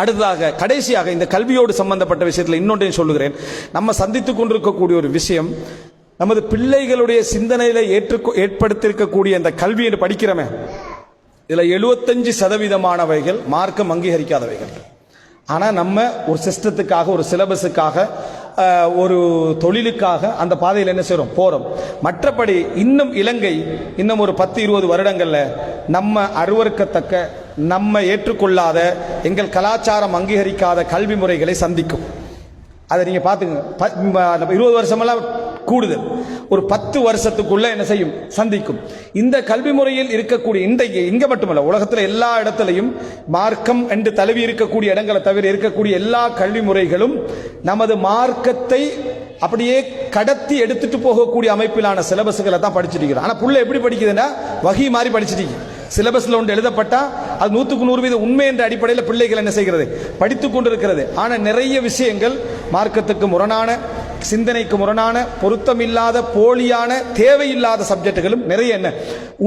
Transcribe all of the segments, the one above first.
அடுத்ததாக கடைசியாக இந்த கல்வியோடு சம்பந்தப்பட்ட விஷயத்தில் இன்னொன்றையும் சொல்லுகிறேன். நம்ம சந்தித்துக் கொண்டிருக்கக்கூடிய ஒரு விஷயம் நமது பிள்ளைகளுடைய சிந்தனையில ஏற்று ஏற்படுத்தியிருக்கக்கூடிய இந்த கல்வி என்று படிக்கிறோமே இதுல எழுபத்தஞ்சு சதவீதமானவைகள் மார்க்கம் அங்கீகரிக்காதவைகள். ஆனால் நம்ம ஒரு சிஸ்டத்துக்காக ஒரு சிலபஸுக்காக ஒரு தொழிலுக்காக அந்த பாதையில் என்ன செய்கிறோம் போகிறோம் மற்றபடி இன்னும் இலங்கை இன்னும் ஒரு பத்து இருபது வருடங்களில் நம்ம அருவருக்கத்தக்க நம்ம ஏற்றுக்கொள்ளாத எங்கள் கலாச்சாரம் அங்கீகரிக்காத கல்வி முறைகளை சந்திக்கும். அதை நீங்கள் பார்த்துங்க. ப- இருபது வருஷமெல்லாம் கூடுதல் ஒரு பத்து வருஷத்துக்குள்ள என்ன செய்யும்? சந்திக்கும். இந்த கல்வி முறையில் இருக்கக்கூடிய இந்த இங்க மட்டுமல்ல உலகத்தில் எல்லா இடத்துலையும் மார்க்கம் என்று தழுவி இருக்கக்கூடிய இடங்களை தவிர இருக்கக்கூடிய எல்லா கல்வி முறைகளும் நமது மார்க்கத்தை அப்படியே கடத்தி எடுத்துட்டு போகக்கூடிய அமைப்பிலான சிலபஸ்களை தான் படிச்சுட்டு ஆனால் புள்ள எப்படி படிக்குதுன்னா வகி மாதிரி படிச்சுட்டு இருக்கு. சிலபஸ்ல ஒன்று எழுதப்பட்டா அது நூற்றுக்கு நூறு வீத உண்மை என்ற அடிப்படையில் பிள்ளைகள் என்ன செய்கிறது? படித்து கொண்டிருக்கிறது. ஆனால் நிறைய விஷயங்கள் மார்க்கத்துக்கு முரணான சிந்தனைக்கு முரணான பொருத்தமில்லாத போலியான தேவையில்லாத சப்ஜெக்டுகளும் நிறைய என்ன?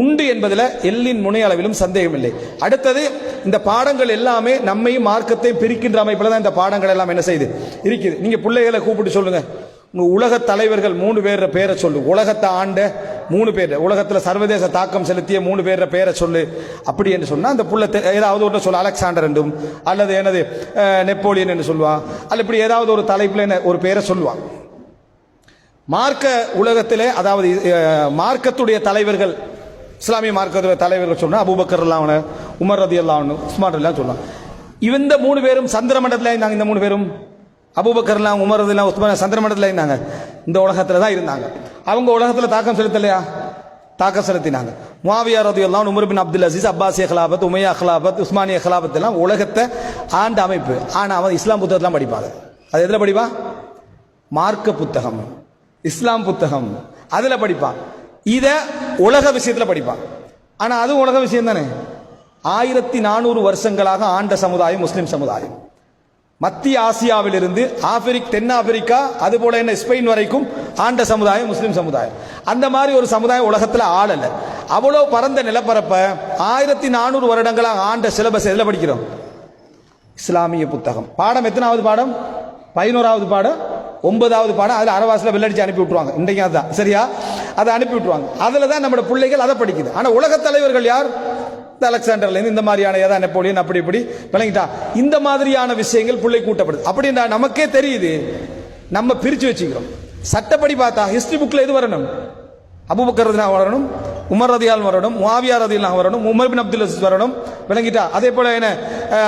உண்டு என்பதில் எல்லின் முனை அளவிலும் சந்தேகம் இல்லை. அடுத்தது இந்த பாடங்கள் எல்லாமே நம்மையும் மார்க்கத்தையும் பிரிக்கின்ற அமைப்பில் தான் இந்த பாடங்கள் எல்லாம் என்ன செய்யுது இருக்குது. நீங்கள் பிள்ளைகளை கூப்பிட்டு சொல்லுங்கள் உலக தலைவர்கள் மூணு பேர பேரை சொல்லு. உலகத்தை ஆண்ட மூணு பேர். உலகத்தில் சர்வதேச தாக்கம் செலுத்திய மூணு பேர பேரை சொல்லு. அப்படி என்று சொன்னால் அந்த புள்ள ஏதாவது ஒன்று சொல்ல அலெக்சாண்டர் என்றும் அல்லது எனது நெப்போலியன் என்று சொல்லுவான் அல்ல இப்படி ஏதாவது ஒரு தலைப்பில் என்ன ஒரு பேரை சொல்லுவான் மார்க்க உலகத்திலே அதாவது மார்க்கத்துடைய தலைவர்கள் இஸ்லாமிய மார்க்கத்துடைய தலைவர்கள் சொன்னால் அபூபக்கர் எல்லாம் உமர் ரதி அல்லாவனு உஸ்மான் எல்லாம் சொல்லலாம் இந்த மூணு பேரும் சந்திர மண்டலத்தில் இருந்தாங்க இந்த மூணு பேரும் அபுபக்கர்லாம் உமரதுலாம் உமர் உஸ்மான் சந்திரமண்டத்தில் இருந்தாங்க. இந்த உலகத்தில் தான் இருந்தாங்க. அவங்க உலகத்தில் தாக்கம் செலுத்தலையா? தாக்கம் செலுத்தினாங்க. மாவியார் ரதியெல்லாம் Umar bin Umar bin Abdul Aziz அப்பாசிய ஹலாபத் உமையா ஹலாபத் உஸ்மானிய ஹலாபத் எல்லாம் உலகத்தை ஆண்ட அமைப்பு. ஆனால் அவன் இஸ்லாம் புத்தகத்தெலாம் படிப்பாங்க அது எதில் படிப்பா? மார்க்க புத்தகம். இஸ்லாம் புத்தகம். அதில் படிப்பான். இதை உலக விஷயத்தில் படிப்பான். ஆனால் அதுவும் உலக விஷயம் தானே? ஆயிரத்தி நானூறு வருஷங்களாக ஆண்ட சமுதாயம் முஸ்லீம் சமுதாயம். மத்திய ஆசியாவிலிருந்து ஆப்பிரிக் தென்னாப்பிரிக்கா அது போல என்ன ஸ்பெயின் வரைக்கும் ஆண்ட சமுதாயம் முஸ்லீம் சமுதாயம். அந்த மாதிரி ஒரு சமுதாயம் உலகத்தில் ஆளலை. அவ்வளோ பரந்த நிலப்பரப்பை ஆயிரத்தி நானூறு வருடங்களாக ஆண்ட சிலபஸ் எதில் படிக்கிறோம்? இஸ்லாமிய புத்தகம். பாடம் எத்தனாவது பாடம்? பதினோராவது பாடம் ஒன்பதாவது பாடம் அதில் அரவாசில் வெள்ளடிச்சு அனுப்பி விட்டுருவாங்க. இன்றைக்கு அதுதான். சரியா? அதை அனுப்பி விட்டுருவாங்க. அதில் தான் நம்மளோட பிள்ளைகள் அதை படிக்குது. ஆனால் உலகத் தலைவர்கள் யார்? அலெக்சாண்டர்லேருந்து இந்த மாதிரியான ஏதா நெப்போலியன் அப்படி இப்படி விளங்கிட்டா. இந்த மாதிரியான விஷயங்கள் பிள்ளை கூட்டப்படுது. அப்படின்னா நமக்கே தெரியுது. நம்ம பிரித்து வச்சுக்கிறோம். சட்டப்படி பார்த்தா ஹிஸ்டரி புக்கில் எது வரணும்? அபுபக்கர் வரணும் உமர் ரதியால் வரணும் முவாவியா ரதியெல்லாம் வரணும் உமர் பின் அப்துல் அசீஸ் வரணும் விளங்கிட்டா. அதே போல என்ன?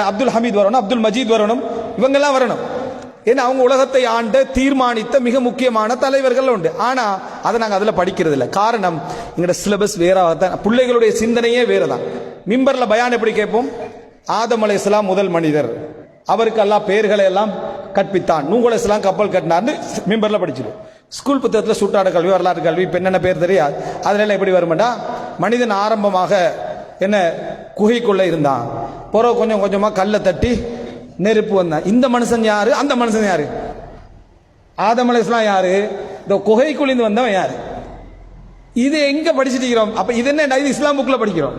அப்துல் ஹமீத் வரணும் அப்துல் மஜீத் வரணும் இவங்கெல்லாம் வரணும். ஏன்னா அவங்க உலகத்தை ஆண்ட தீர்மானித்த மிக முக்கியமான தலைவர்கள் உண்டு. ஆனா அதை நாங்க அதுல படிக்கிறது இல்லை காரணம் எங்களோட சிலபஸ் வேறாகத்தான். பிள்ளைகளுடைய சிந்தனையே வேறதான். மிம்பர்ல பயான் எப்படி கேட்போம்? ஆதம் அலைஹிஸ்ஸலாம் முதல் மனிதர். அவருக்கு எல்லாம் பெயர்களை எல்லாம் கற்பித்தான் நூகுல இஸ்லாம் கப்பல் கட்டினார்னு மிம்பர்ல படிச்சிடும் ஸ்கூல் புத்தகத்தில் சுட்டாட கல்வி வரலாறு கல்வி இப்போ என்னென்ன பேர் தெரியாது. அதுல எப்படி வருமெண்டா மனிதன் ஆரம்பமாக என்ன குகைக்குள்ளே இருந்தான். பிறகு கொஞ்சம் கொஞ்சமாக கல்லை தட்டி நெருப்பு வந்தான். இந்த மனுஷன் யாரு? அந்த மனுஷன் யாரு? ஆதம் அலைஹிஸ்ஸலாம் யாரு? இந்த குகைக்குழிந்து வந்தவன் யாரு? இது எங்க படிச்சுட்டு இருக்கிறோம்? அப்ப இது என்ன? இது இஸ்லாம் புக்ல படிக்கிறோம்.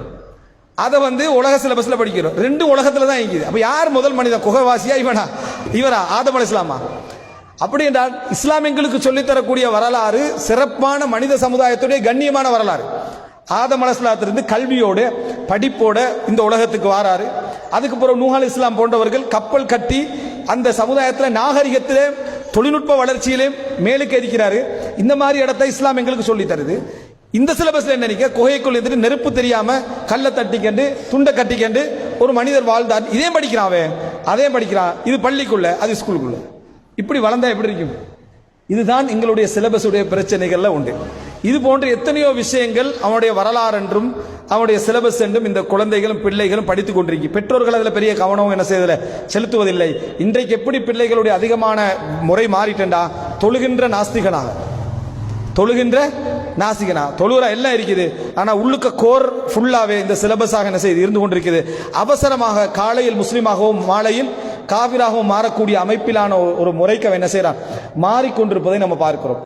அதை வந்து உலக சிலபஸ்ல படிக்கிறோம். ரெண்டு உலகத்துல தான் இருக்குது அப்ப யார் முதல் மனிதன் குகைவாசியா இவனா? இவரா? ஆதம் இஸ்லாமா அப்படி என்றால் இஸ்லாம் எங்களுக்கு சொல்லித் தரக்கூடிய வரலாறு சிறப்பான மனித சமுதாயத்துடைய கண்ணியமான வரலாறு. ஆதம் அலைஹிஸ்ஸலாத்திலிருந்து கல்வியோடு படிப்போட இந்த உலகத்துக்கு வாராரு. அதுக்கு பிறகு நூஹால் இஸ்லாம் போன்றவர்கள் கப்பல் கட்டி அந்த சமுதாயத்தில் நாகரிகத்திலே தொழில்நுட்ப வளர்ச்சியிலே மேலுக்கு எரிக்கிறாரு இந்த மாதிரி இடத்தை இஸ்லாம் எங்களுக்கு சொல்லி தருது. இந்த சிலபஸ்ல என்ன நினைக்க குகைக்குள் இருந்துட்டு நெருப்பு தெரியாம கல்லை தட்டிக்கண்டு துண்டை கட்டிக்கண்டு ஒரு மனிதர் வாழ்ந்தார். இதே படிக்கிறான் அவன். அதே படிக்கிறான். இது பள்ளிக்குள்ள அது ஸ்கூலுக்குள்ள இப்படி வளர்ந்தா எப்படி இருக்கும்? இதுதான் எங்களுடைய சிலபஸுடைய பிரச்சனைகள்ல உண்டு. இது போன்ற எத்தனையோ விஷயங்கள் அவனுடைய வரலாறு என்றும் அவனுடைய சிலபஸ் என்றும் இந்த குழந்தைகளும் பிள்ளைகளும் படித்துக் கொண்டிருக்கி. பெற்றோர்கள் அதில் பெரிய கவனம் என்ன செய்வதில்லை செலுத்துவதில்லை. இன்றைக்கு எப்படி பிள்ளைகளுடைய அதிகமான முறை மாறிட்டேன்டா? தொழுகின்ற நாஸ்திகனாக. தொழுகின்ற நாசிகனா? தொழுகிற எல்லாம் இருக்குது. ஆனா உள்ளுக்க கோர் ஃபுல்லாவே இந்த சிலபஸாக என்ன செய்து இருந்து கொண்டிருக்குது. அவசரமாக காலையில் முஸ்லீமாகவும் மாலையில் காவிராகவும் மாறக்கூடிய அமைப்பிலான ஒரு- முறைக்கு அவன் என்ன செய்யறான் மாறிக்கொண்டிருப்பதை நம்ம பார்க்கிறோம்.